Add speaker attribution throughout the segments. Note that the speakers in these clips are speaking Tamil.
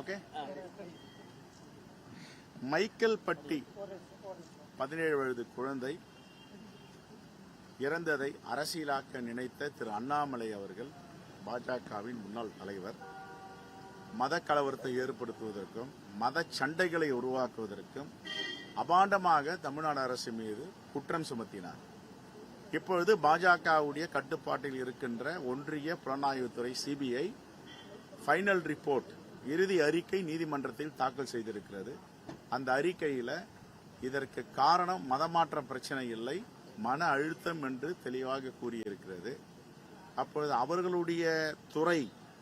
Speaker 1: ஓகே மைக்கேல் பட்டி பதினேழு வயது குழந்தை இறந்ததை அரசியலாக்க நினைத்த திரு அண்ணாமலை அவர்கள் பாஜகவின் முன்னாள் தலைவர் மத கலவரத்தை ஏற்படுத்துவதற்கும் மத சண்டைகளை உருவாக்குவதற்கும் அபாண்டமாக தமிழ்நாடு அரசு மீது குற்றம் சுமத்தினார். இப்பொழுது பாஜகவுடைய கட்டுப்பாட்டில் இருக்கின்ற ஒன்றிய புலனாய்வுத்துறை சிபிஐ ஃபைனல் ரிப்போர்ட் இறுதி அறிக்கை நீதிமன்றத்தில் தாக்கல் செய்திருக்கிறது. அந்த அறிக்கையில் இதற்கு காரணம் மதமாற்ற பிரச்சனை இல்லை மன அழுத்தம் என்று தெளிவாக கூறியிருக்கிறது. அப்பொழுது அவர்களுடைய துறை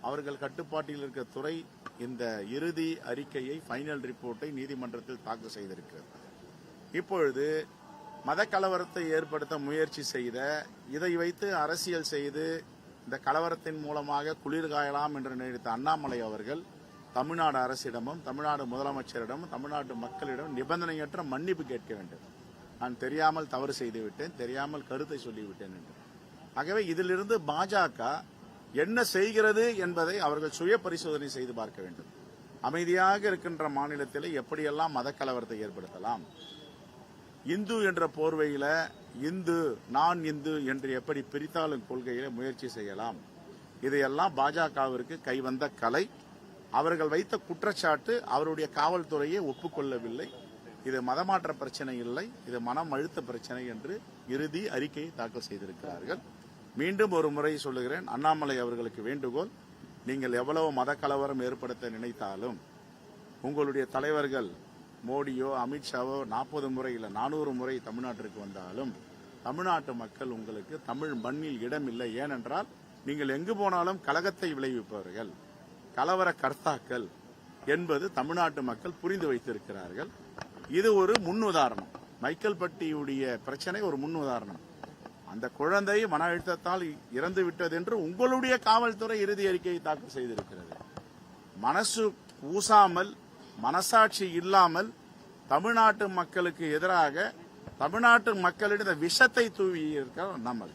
Speaker 1: அவர்கள் கட்டுப்பாட்டில் இருக்க துறை இந்த இறுதி அறிக்கையை ஃபைனல் ரிப்போர்ட்டை நீதிமன்றத்தில் தாக்கல் செய்திருக்கிறது. இப்பொழுது மத கலவரத்தை ஏற்படுத்த முயற்சி செய்த இதை வைத்து அரசியல் செய்து இந்த கலவரத்தின் மூலமாக குளிர் காயலாம் என்று நினைத்த அண்ணாமலை அவர்கள் தமிழ்நாடு அரசிடமும் தமிழ்நாடு முதலமைச்சரிடமும் தமிழ்நாட்டு மக்களிடம் நிபந்தனையற்ற மன்னிப்பு கேட்க வேண்டும். நான் தெரியாமல் தவறு செய்துவிட்டேன் தெரியாமல் கருத்தை சொல்லிவிட்டேன் என்று. ஆகவே இதிலிருந்து பாஜக என்ன செய்கிறது என்பதை அவர்கள் சுய பரிசோதனை செய்து பார்க்க வேண்டும். அமைதியாக இருக்கின்ற மாநிலத்தில் எப்படியெல்லாம் மதக்கலவரத்தை ஏற்படுத்தலாம்? இந்து என்ற போர்வையில இந்து நான் இந்து என்று எப்படி பிரித்தாளும் கொள்கையில முயற்சி செய்யலாம்? இதையெல்லாம் பாஜகவிற்கு கைவந்த கலை. அவர்கள் வைத்த குற்றச்சாட்டு அவருடைய காவல்துறையை ஒப்புக்கொள்ளவில்லை. இது மதமாற்ற பிரச்சனை இல்லை. இது மனம் அழுத்த பிரச்சனை என்று இறுதி அறிக்கையை தாக்கல் செய்திருக்கிறார்கள். மீண்டும் ஒரு முறை சொல்லுகிறேன் அண்ணாமலை அவர்களுக்கு வேண்டுகோள் நீங்கள் எவ்வளவு மத கலவரம் ஏற்படுத்த நினைத்தாலும் உங்களுடைய தலைவர்கள் மோடியோ அமித்ஷாவோ நாற்பது முறை இல்லை நானூறு முறை தமிழ்நாட்டிற்கு வந்தாலும் தமிழ்நாட்டு மக்கள் உங்களுக்கு தமிழ் மண்ணில் இடம் இல்லை ஏனென்றால் நீங்கள் எங்கு போனாலும் கலகத்தை விளைவிப்பவர்கள். கலவர கர்த்தாக்கள் என்பது தமிழ்நாட்டு மக்கள் புரிந்து வைத்திருக்கிறார்கள். இது ஒரு முன் உதாரணம் மைக்கேல் பட்டியுடைய பிரச்சனை ஒரு முன் உதாரணம் அந்த குழந்தை மன அழுத்தத்தால் இறந்து விட்டது என்று உங்களுடைய காவல்துறை இறுதி அறிக்கையை தாக்கல் செய்திருக்கிறது. மனசு பூசாமல் மனசாட்சி இல்லாமல் தமிழ்நாட்டு மக்களுக்கு எதிராக தமிழ்நாட்டு மக்களிடம் விஷத்தை தூவி இருக்கிறார் நம்ம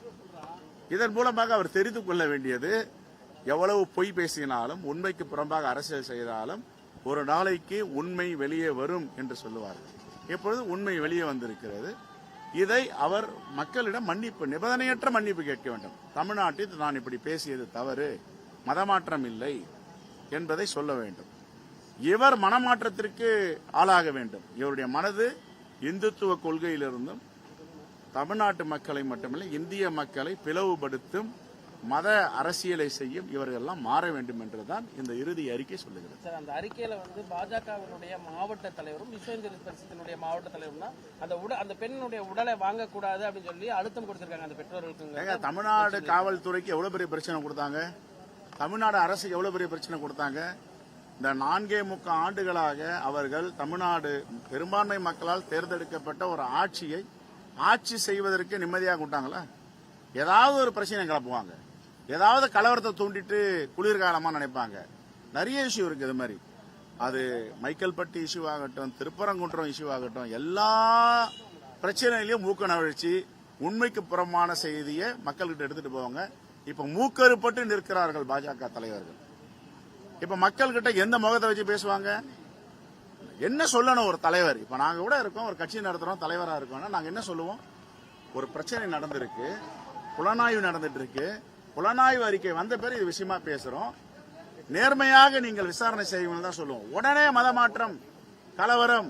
Speaker 1: இதன் மூலமாக அவர் தெரிந்து கொள்ள வேண்டியது எவ்வளவு பொய் பேசினாலும் உண்மைக்கு புறம்பாக அரசியல் செய்தாலும் ஒரு நாளைக்கு உண்மை வெளியே வரும் என்று சொல்லுவார்கள். இப்பொழுது உண்மை வெளியே வந்திருக்கிறது. இதை அவர் மக்களிடம் மன்னிப்பு நிபந்தனையற்ற மன்னிப்பு கேட்க வேண்டும். தமிழ்நாட்டில் நான் இப்படி பேசியது தவறு மதமாற்றம் இல்லை என்பதை சொல்ல வேண்டும். இவர் மனமாற்றத்திற்கு ஆளாக வேண்டும். இவருடைய மனது இந்துத்துவ கொள்கையிலிருந்தும் தமிழ்நாட்டு மக்களை மட்டுமில்லை இந்திய மக்களை பிளவுபடுத்தும் மத அரசியலை செய்யும் இவர்களெல்லாம் மாற வேண்டும் என்றுதான் இந்த இறுதி அறிக்கை சொல்லுகிறது.
Speaker 2: சார் அந்த அறிக்கையில வந்து பாஜகவினுடைய மாவட்ட தலைவரும் விஸ்வ இந்து மாவட்ட தலைவரும் தான் அந்த உட அந்த பெண்ணுடைய உடலை வாங்கக்கூடாது அப்படின்னு சொல்லி அழுத்தம் கொடுத்திருக்காங்க அந்த பெற்றோர்களுக்கு
Speaker 1: தமிழ்நாடு காவல்துறைக்கு எவ்வளவு பெரிய பிரச்சனை கொடுத்தாங்க? தமிழ்நாடு அரசுக்கு எவ்வளவு பெரிய பிரச்சனை கொடுத்தாங்க? இந்த நான்கே முக்கால் ஆண்டுகளாக அவர்கள் தமிழ்நாடு பெரும்பான்மை மக்களால் தேர்ந்தெடுக்கப்பட்ட ஒரு ஆட்சியை ஆட்சி செய்வதற்கு நிம்மதியாக விட்டாங்களா? ஏதாவது ஒரு பிரச்சனை கிளப்புவாங்க ஏதாவது கலவரத்தை தூண்டிட்டு குளிர்காலமா நினைப்பாங்க. நிறைய இஷ்யூ இருக்கு இது மாதிரி. அது மைக்கேல் பட்டி இஷ்யூ ஆகட்டும் திருப்பரங்குன்றம் இஷ்யூ ஆகட்டும் எல்லா பிரச்சனையிலையும் மூக்க நவழ்ச்சி உண்மைக்கு புறமான செய்தியை மக்கள்கிட்ட எடுத்துட்டு போவாங்க. இப்ப மூக்கறுப்பட்டு நிற்கிறார்கள் பாஜக தலைவர்கள். இப்ப மக்கள்கிட்ட எந்த முகத்தை வச்சு பேசுவாங்க? என்ன சொல்லணும் ஒரு தலைவர்? இப்ப நாங்க கூட இருக்கோம் ஒரு கட்சி நடத்துறோம் தலைவரா இருக்கோம்னா நாங்க என்ன சொல்லுவோம்? ஒரு பிரச்சனை நடந்திருக்கு புலனாய்வு நடந்துட்டு இருக்கு புலனாய்வு அறிக்கை வந்த பிறகு இது விஷயமா பேசுறோம். நேர்மையாக நீங்கள் விசாரணை செய்வீங்கன்னு தான் சொல்லுவோம். உடனே மதமாற்றம் கலவரம்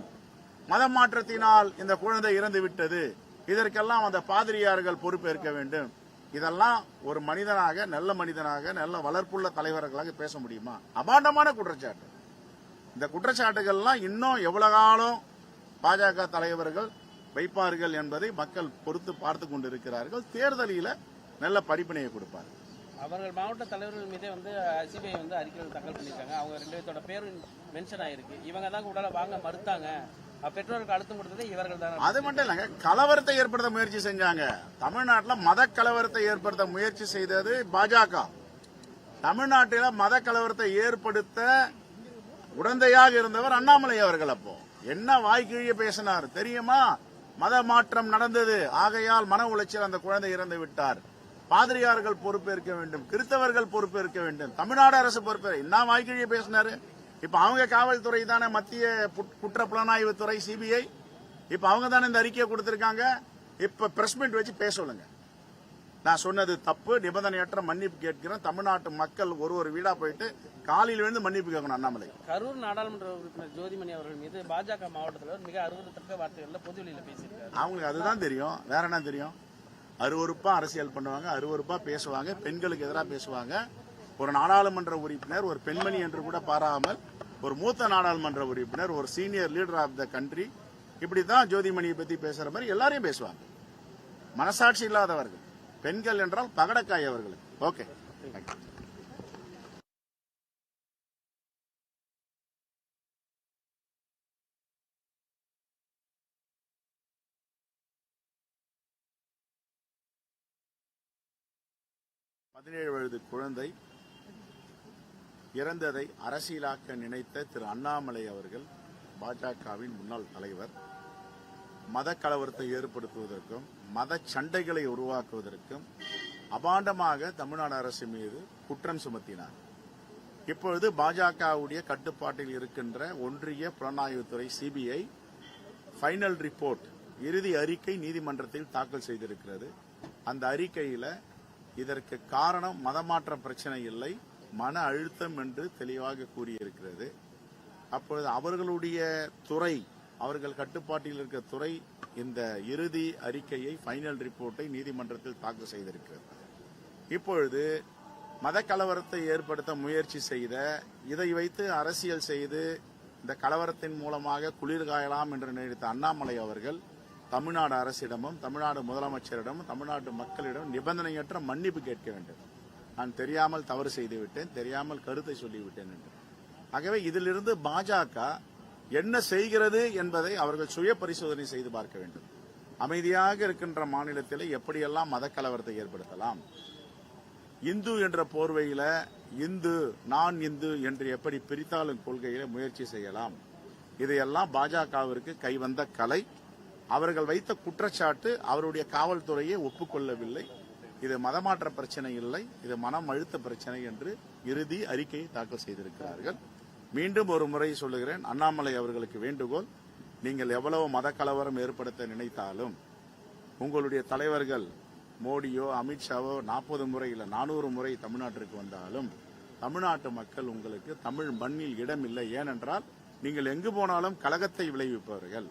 Speaker 1: மதம் மாற்றத்தினால் இந்த குழந்தை இறந்து விட்டது. இதற்கெல்லாம் அந்த பாதிரியார்கள் பொறுப்பேற்க வேண்டும். இதெல்லாம் ஒரு மனிதனாக நல்ல மனிதனாக நல்ல வளர்ப்புள்ள தலைவர்களாக பேச முடியுமா? அபாண்டமான குற்றச்சாட்டு. இந்த குற்றச்சாட்டுகள்லாம் இன்னும் எவ்வளவு காலம் பாஜக தலைவர்கள் வைப்பார்கள் என்பதை மக்கள் பொறுத்து பார்த்து கொண்டிருக்கிறார்கள். தேர்தலில் நல்ல படிப்பினையை கொடுப்பார்கள்
Speaker 2: அவர்கள் மாவட்ட தலைவர்கள் மீதே வந்து சிபிஐ வந்து அறிக்கைகள் தாக்கல் பண்ணியிருக்காங்க. அவங்க ரெண்டு பேர்த்தோட பேரும் மென்ஷன் ஆயிருக்கு. இவங்க தான் உடலை வாங்க மறுத்தாங்க. பெற்றோருக்கு அழுத்தம் கொடுத்தது இவர்கள் தான்.
Speaker 1: அது மட்டும் இல்லைங்க கலவரத்தை ஏற்படுத்த முயற்சி செஞ்சாங்க. தமிழ்நாட்டில் மத கலவரத்தை ஏற்படுத்த முயற்சி செய்தது பாஜக. தமிழ்நாட்டில மத கலவரத்தை ஏற்படுத்த உடந்தையாக இருந்தவர் அண்ணாமலை அவர்கள் அப்போ. என்ன வாய்க்கிழிய பேசினார்? தெரியுமா? மத மாற்றம் நடந்தது. ஆகையால் மன உளைச்சல் அந்த குழந்தை இறந்து விட்டார். பாதிரியார்கள் பொறுப்பேற்க வேண்டும் கிறிஸ்தவர்கள் பொறுப்பேற்க வேண்டும் தமிழ்நாடு அரசு பொறுப்பேற்க என்ன வாய்க்கிழிய பேசினாரு. இப்ப அவங்க காவல்துறை தானே மத்திய குற்ற புலனாய்வு துறை சிபிஐ இப்ப அவங்க தானே இந்த அறிக்கையை கொடுத்திருக்காங்க. இப்ப பிரஸ் மீட் வச்சு பேச சொல்லுங்க. நான் சொன்னது தப்பு நிபந்தனையற்ற மன்னிப்பு கேட்கிறேன். தமிழ்நாட்டு மக்கள் ஒரு ஒரு வீடா போயிட்டு காலையில விழுந்து மன்னிப்பு கேட்கணும் அண்ணாமலை.
Speaker 2: கரூர் நாடாளுமன்ற உறுப்பினர் ஜோதிமணி அவர்கள் மீது பாஜக மாவட்ட தலைவர் மிக அறுபத்தக்க வார்த்தைகள்ல பொதுவெளியில பேசியிருக்காரு.
Speaker 1: அவங்களுக்கு அதுதான் தெரியும். வேற என்ன தெரியும்? அருவருப்பா அரசியல் பண்ணுவாங்க அருவருப்பா பேசுவாங்க பெண்களுக்கு எதிராக பேசுவாங்க. ஒரு நாடாளுமன்ற உறுப்பினர் ஒரு பெண்மணி என்று கூட பாராமல் ஒரு மூத்த நாடாளுமன்ற உறுப்பினர் ஒரு senior leader of the country இப்படிதான் ஜோதிமணியை பத்தி பேசுற மாதிரி எல்லாரையும் பேசுவாங்க. மனசாட்சி இல்லாதவர்கள். பெண்கள் என்றால் பகடக்காய் அவர்களுக்கு. ஓகே பதினேழு வயது குழந்தை இறந்ததை அரசியலாக்க நினைத்த திரு அண்ணாமலை அவர்கள் பாஜகவின் முன்னாள் தலைவர் மத கலவரத்தை ஏற்படுத்துவதற்கும் மத சண்டைகளை உருவாக்குவதற்கும் அபாண்டமாக தமிழ்நாடு அரசு மீது குற்றம் சுமத்தினார். இப்பொழுது பாஜகவுடைய கட்டுப்பாட்டில் இருக்கின்ற ஒன்றிய புலனாய்வுத்துறை சிபிஐ ஃபைனல் ரிப்போர்ட் இறுதி அறிக்கை நீதிமன்றத்தில் தாக்கல் செய்திருக்கிறது. அந்த அறிக்கையில் இதற்கு காரணம் மதமாற்ற பிரச்சனை இல்லை மன அழுத்தம் என்று தெளிவாக கூறியிருக்கிறது. அப்பொழுது அவர்களுடைய துறை அவர்கள் கட்டுப்பாட்டில் இருக்கிற துறை இந்த இறுதி அறிக்கையை ஃபைனல் ரிப்போர்ட்டை நீதிமன்றத்தில் தாக்கல் செய்திருக்கிறது. இப்பொழுது மத கலவரத்தை ஏற்படுத்த முயற்சி செய்த இதை வைத்து அரசியல் செய்து இந்த கலவரத்தின் மூலமாக குளிர் காயலாம் என்று நினைத்த அண்ணாமலை அவர்கள் தமிழ்நாடு அரசிடமும் தமிழ்நாடு முதலமைச்சரிடமும் தமிழ்நாட்டு மக்களிடம் நிபந்தனையற்ற மன்னிப்பு கேட்க வேண்டும். நான் தெரியாமல் தவறு செய்துவிட்டேன் தெரியாமல் கருத்தை சொல்லிவிட்டேன் என்று. ஆகவே இதிலிருந்து பாஜக என்ன செய்கிறது என்பதை அவர்கள் சுய பரிசோதனை செய்து பார்க்க வேண்டும். அமைதியாக இருக்கின்ற மாநிலத்தில் எப்படியெல்லாம் மதக்கலவரத்தை ஏற்படுத்தலாம்? இந்து என்ற போர்வையில இந்து நான் இந்து என்று எப்படி பிரித்தாளும் கொள்கையில முயற்சி செய்யலாம்? இதையெல்லாம் பாஜகவிற்கு கைவந்த கலை. அவர்கள் வைத்த குற்றச்சாட்டு அவருடைய காவல்துறையை ஒப்புக்கொள்ளவில்லை. இது மதமாற்ற பிரச்சனை இல்லை. இது மனம் அழுத்த பிரச்சனை என்று இறுதி அறிக்கையை தாக்கல் செய்திருக்கிறார்கள். மீண்டும் ஒரு முறை சொல்லுகிறேன் அண்ணாமலை அவர்களுக்கு வேண்டுகோள் நீங்கள் எவ்வளவு மத கலவரம் ஏற்படுத்த நினைத்தாலும் உங்களுடைய தலைவர்கள் மோடியோ அமித்ஷாவோ நாற்பது முறை இல்லை நானூறு முறை தமிழ்நாட்டிற்கு வந்தாலும் தமிழ்நாட்டு மக்கள் உங்களுக்கு தமிழ் மண்ணில் இடம் இல்லை ஏனென்றால் நீங்கள் எங்கு போனாலும் கழகத்தை விளைவிப்பவர்கள்.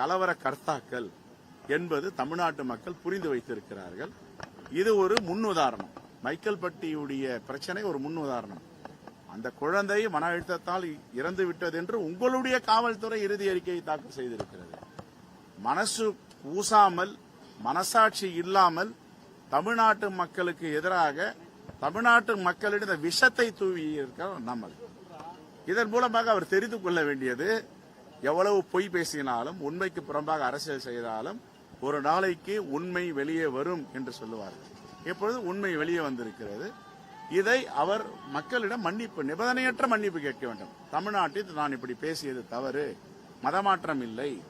Speaker 1: கலவர கர்த்தாக்கள் என்பது தமிழ்நாட்டு மக்கள் புரிந்து வைத்திருக்கிறார்கள். இது ஒரு முன்னுதாரணம். மைக்கேல் பட்டியுடைய பிரச்சனை ஒரு முன்னுதாரணம். அந்த குழந்தை மன அழுத்தத்தால் இறந்து விட்டது என்று உங்களுடைய காவல்துறை இறுதி அறிக்கையை தாக்கல் செய்திருக்கிறது. மனசு கூசாமல் மனசாட்சி இல்லாமல் தமிழ்நாட்டு மக்களுக்கு எதிராக தமிழ்நாட்டு மக்களிடம் விஷத்தை தூவி இருக்கிறார் நம்ம இதன் மூலமாக அவர் தெரிந்து கொள்ள வேண்டியது எவ்வளவு பொய் பேசினாலும் உண்மைக்கு புறம்பாக அரசியல் செய்தாலும் ஒரு நாளைக்கு உண்மை வெளியே வரும் என்று சொல்லுவார்கள். இப்பொழுது உண்மை வெளியே வந்திருக்கிறது. இதை அவர் மக்களிடம் மன்னிப்பு நிபந்தனையற்ற மன்னிப்பு கேட்க வேண்டும். தமிழ்நாட்டில் நான் இப்படி பேசியது தவறு மதமாற்றம் இல்லை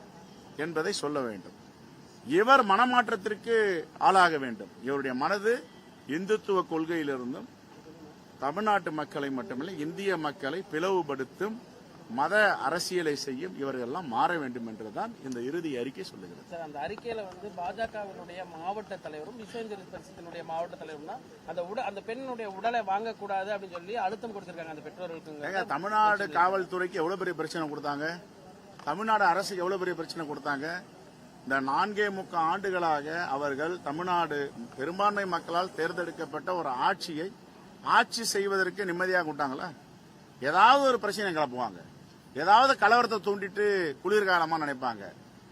Speaker 1: என்பதை சொல்ல வேண்டும். இவர் மனமாற்றத்திற்கு ஆளாக வேண்டும். இவருடைய மனது இந்துத்துவ கொள்கையிலிருந்தும் தமிழ்நாட்டு மக்களை மட்டுமில்லை இந்திய மக்களை பிளவுபடுத்தும் மத அரசியலை செய்யும் இவர்களெல்லாம் மாற வேண்டும் என்றுதான் இந்த இறுதி அறிக்கை சொல்லுகிறது.
Speaker 2: சார் அந்த அறிக்கையில வந்து பாஜகவினுடைய மாவட்ட தலைவரும் விஸ்வ இந்து பரிஷத்தினுடைய மாவட்ட தலைவரும் தான் அந்த உட அந்த பெண்ணுடைய உடலை வாங்கக்கூடாது அப்படின்னு சொல்லி அழுத்தம் கொடுத்திருக்காங்க அந்த பெற்றோர்களுக்கு
Speaker 1: தமிழ்நாடு காவல்துறைக்கு எவ்வளவு பெரிய பிரச்சனை கொடுத்தாங்க? தமிழ்நாடு அரசுக்கு எவ்வளவு பெரிய பிரச்சனை கொடுத்தாங்க? இந்த நான்கே முக்கால் ஆண்டுகளாக அவர்கள் தமிழ்நாடு பெரும்பான்மை மக்களால் தேர்ந்தெடுக்கப்பட்ட ஒரு ஆட்சியை ஆட்சி செய்வதற்கு நிம்மதியாக விட்டாங்களா? ஏதாவது ஒரு பிரச்சனை கிளப்புவாங்க. ஏதாவது கலவரத்தை தூண்டிட்டு குளிர்காலமா நினைப்பாங்க.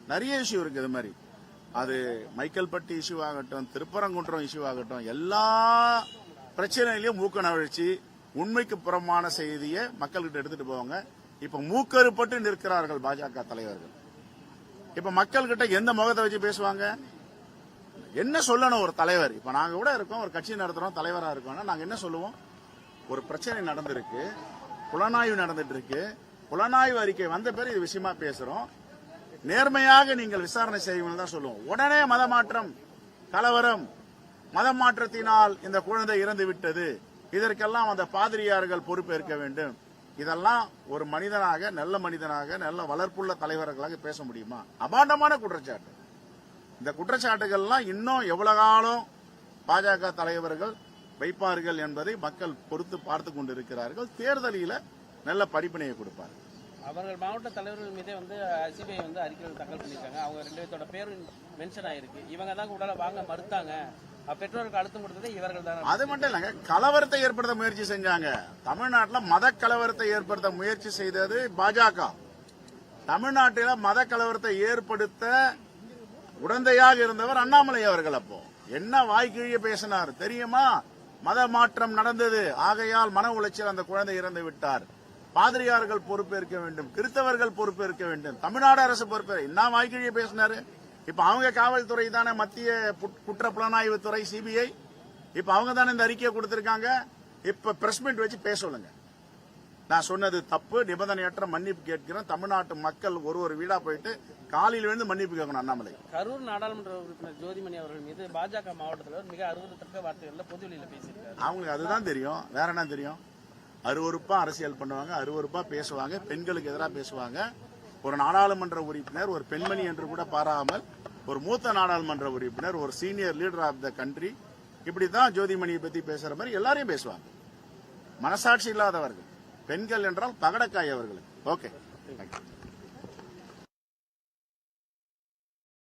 Speaker 1: நிறைய இஷ்யூ இருக்கு இது மாதிரி. அது மைக்கேல்பட்டி இஷ்யூ ஆகட்டும் திருப்பரங்குன்றம் இஷ்யூ ஆகட்டும் எல்லா பிரச்சனையிலையும் மூக்க நவழ்ச்சி உண்மைக்கு புறமான செய்தியை மக்கள்கிட்ட எடுத்துட்டு போவாங்க. இப்ப மூக்கறுப்பட்டு நிற்கிறார்கள் பாஜக தலைவர்கள். இப்ப மக்கள்கிட்ட எந்த முகத்தை வச்சு பேசுவாங்க? என்ன சொல்லணும் ஒரு தலைவர்? இப்ப நாங்க கூட இருக்கோம் ஒரு கட்சி நடத்துறோம் தலைவரா இருக்கோம்னா நாங்க என்ன சொல்லுவோம்? ஒரு பிரச்சனை நடந்திருக்கு புலனாய்வு நடந்துட்டு இருக்கு புலனாய்வு அறிக்கை வந்த பிறகு இது விஷயமா பேசுறோம். நேர்மையாக நீங்கள் விசாரணை செய்வீங்கன்னு தான் சொல்லுவோம். உடனே மதமாற்றம் கலவரம் மதமாற்றத்தினால் இந்த குழந்தை இறந்து விட்டது. இதற்கெல்லாம் அந்த பாதிரியார்கள் பொறுப்பேற்க வேண்டும். இதெல்லாம் ஒரு மனிதனாக நல்ல மனிதனாக நல்ல வளர்ப்புள்ள தலைவர்களாக பேச முடியுமா? அபாண்டமான குற்றச்சாட்டு. இந்த குற்றச்சாட்டுகள்லாம் இன்னும் எவ்வளவு காலம் பாஜக தலைவர்கள் வைப்பார்கள் என்பதை மக்கள் பொறுத்து பார்த்து கொண்டிருக்கிறார்கள். தேர்தலில் நல்ல படிப்பினையை கொடுப்பார்கள்
Speaker 2: அவர்கள் மாவட்ட தலைவர்கள் மீதே வந்து சிபிஐ வந்து அறிக்கைகள் தாக்கல் பண்ணியிருக்காங்க. அவங்க ரெண்டு பேர்த்தோட பேரும் மென்ஷன் ஆயிருக்கு. இவங்க தான் உடலை வாங்க மறுத்தாங்க. பெற்றோருக்கு அழுத்தம் கொடுத்ததே இவர்கள் தான்
Speaker 1: அது மட்டும் இல்லைங்க கலவரத்தை ஏற்படுத்த முயற்சி செஞ்சாங்க. தமிழ்நாட்டில் மத கலவரத்தை ஏற்படுத்த முயற்சி செய்தது பாஜக. தமிழ்நாட்டில் மத கலவரத்தை ஏற்படுத்த உடந்தையாக இருந்தவர் அண்ணாமலை அவர்கள் அப்போ. என்ன வாய்க்கிழிய பேசினார் தெரியுமா? மத மாற்றம் நடந்தது. ஆகையால் மன உளைச்சல் அந்த குழந்தை இறந்து விட்டார். பாதிரியார்கள் பொறுப்பேற்க வேண்டும் கிறிஸ்தவர்கள் பொறுப்பேற்க வேண்டும். தமிழ்நாடு அரசு பொறுப்பேற்க என்ன வாய்க்கிழிய பேசினாரு. இப்ப அவங்க காவல்துறை தானே மத்திய குற்ற புலனாய்வு துறை சிபிஐ இப்ப அவங்க தானே இந்த அறிக்கையை கொடுத்திருக்காங்க. இப்ப பிரஸ் மீட் வச்சு பேச சொல்லுங்க. நான் சொன்னது தப்பு நிபந்தனையற்ற மன்னிப்பு கேட்கிறேன். தமிழ்நாட்டு மக்கள் ஒரு ஒரு வீடா போயிட்டு காலையில விழுந்து மன்னிப்பு கேட்கணும் அண்ணாமலை.
Speaker 2: கரூர் நாடாளுமன்ற உறுப்பினர் ஜோதிமணி அவர்கள் மீது பாஜக மாவட்ட தலைவர் மிக அருவருத்தக்க வார்த்தைகள்ல பொதுவெளியில பேசியிருக்காரு.
Speaker 1: அவங்களுக்கு அதுதான் தெரியும். வேற என்ன தெரியும்? அருவறுப்பாக அரசியல் பண்ணுவாங்க அருவறுப்பாக பேசுவாங்க பெண்களுக்கு எதிராக பேசுவாங்க. ஒரு நாடாளுமன்ற உறுப்பினர் ஒரு பெண்மணி என்று கூட பாராமல் ஒரு மூத்த நாடாளுமன்ற உறுப்பினர் ஒரு senior leader of the country இப்படி தான் ஜோதிமணியை பற்றி பேசுகிற மாதிரி எல்லாரையும் பேசுவாங்க. மனசாட்சி இல்லாதவர்கள் பெண்கள் என்றால் பகடக்காய் அவர்களுக்கு. Okay thank you